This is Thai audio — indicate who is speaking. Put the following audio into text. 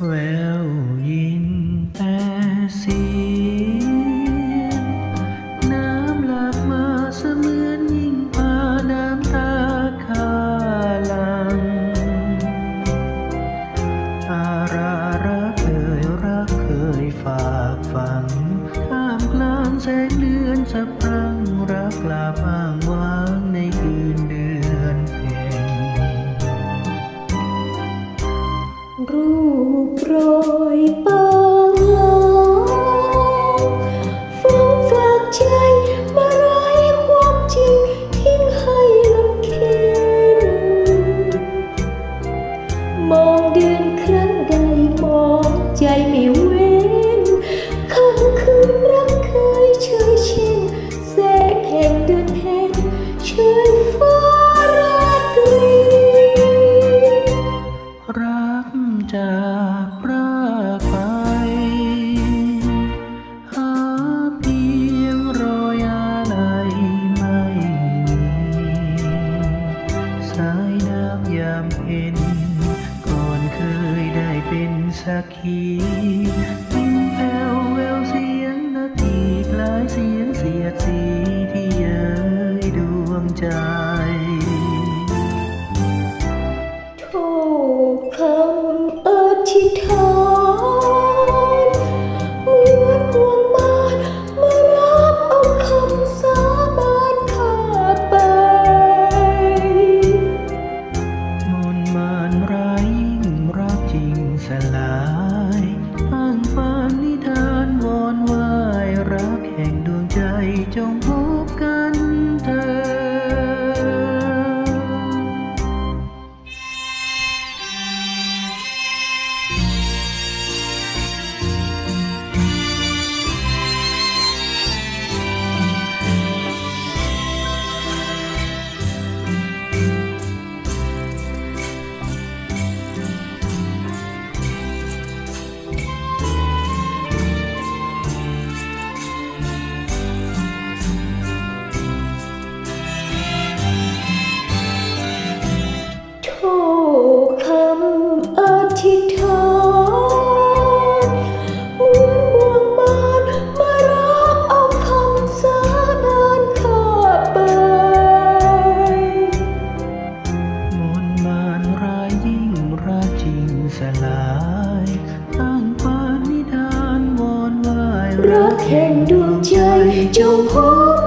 Speaker 1: Well, you. แสงเดือนสะพรังรักลาบ้างวางในคืนเดือน
Speaker 2: สั
Speaker 1: กขีสิ้นแป้แววเสียงนาทีกลายเสียงเสียดสีที่ย้ยดวงใจ
Speaker 2: โอ้คำ
Speaker 1: อธิ
Speaker 2: ษฐานเลื
Speaker 1: อ
Speaker 2: ดวง rớt hẹn đường chơi trong khúc